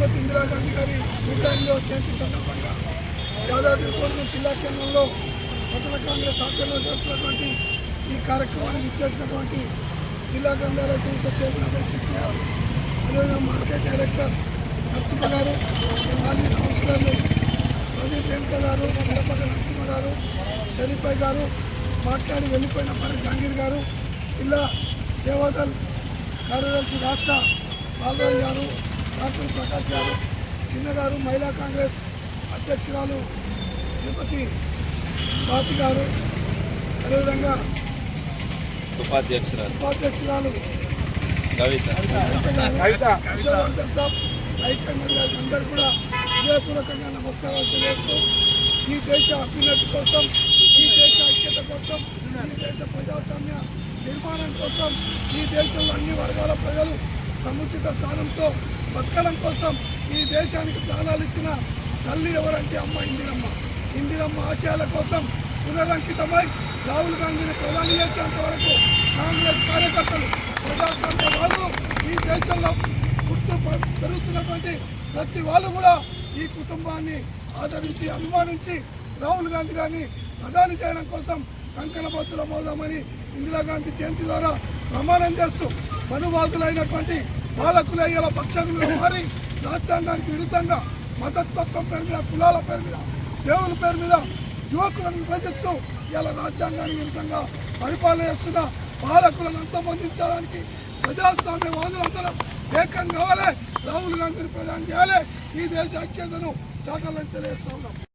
శ్రీమతి ఇందిరాగాంధీ గారి నూట జయంతి సందర్భంగా యాదాద్రి జిల్లా కేంద్రంలో పట్టణ కాంగ్రెస్ ఆధ్వర్యంలో జరుగుతున్నటువంటి ఈ కార్యక్రమానికి ఇచ్చేసినటువంటి జిల్లా గ్రంథాలయ సంస్థ చైర్మన్ అభిచిస్తు అదేవిధంగా మార్కెట్ డైరెక్టర్ నరసింహ గారు మాజీ కౌన్సిలర్లు ప్రదీప్ రేణుక గారు మిరపక నరసింహ గారు షరీఫాయ్ గారు మాట్లాడి వెళ్ళిపోయిన పరి జహంగీర్ గారు జిల్లా సేవాదల్ కార్యదర్శి రాష్ట్ర బాలరాజు గారు డాక్టర్ ప్రకాష్ గారు చిన్న గారు మహిళా కాంగ్రెస్ అధ్యక్షురాలు శ్రీమతి స్వాతి గారు అదేవిధంగా ఉపాధ్యక్షురాలు. ఉపాధ్యక్షురాలు కవిత. హర్షవర్ధన్ సాబ్ గారికి అందరూ కూడా హృదయపూర్వకంగా నమస్కారాలు తెలియజేస్తూ ఈ దేశ అభ్యున్నతి కోసం ఈ దేశ ఐక్యత కోసం ఈ దేశ ప్రజాస్వామ్య నిర్మాణం కోసం ఈ దేశంలో అన్ని వర్గాల ప్రజలు సముచిత స్థానంతో బతకడం కోసం ఈ దేశానికి ప్రాణాలు ఇచ్చిన తల్లి ఎవరంటే అమ్మ ఇందిరమ్మ. ఇందిరమ్మ ఆశయాల కోసం పునరంకితమై రాహుల్ గాంధీని ప్రధాని చేసేంత వరకు కాంగ్రెస్ కార్యకర్తలు ప్రజాస్వామ్యవాదులు ఈ దేశంలో గుర్తు పెరుగుతున్నటువంటి ప్రతి వాళ్ళు కూడా ఈ కుటుంబాన్ని ఆదరించి అభిమానించి రాహుల్ గాంధీ గారిని ప్రధాని చేయడం కోసం కంకణ బద్దుల మోదామని ఇందిరాగాంధీ జయంతి ద్వారా ప్రమాణం చేస్తూ మనువాదులైనటువంటి పాలకులు అయ్యేల పక్షకులుగా మారి రాజ్యాంగానికి విరుద్ధంగా మతతత్వం పేరు మీద కులాల పేరు మీద దేవుని పేరు మీద యువకులను విభజిస్తూ ఇలా రాజ్యాంగానికి విరుద్ధంగా పరిపాలన చేస్తున్న పాలకులను అంతమొందించడానికి ప్రజాస్వామ్యవాదులందరం ఏకం కావాలి. రాహుల్ గాంధీని ప్రధాని చేయాలి. ఈ దేశ ఐక్యతను చాటాలని తెలియజేస్తా ఉన్నాం.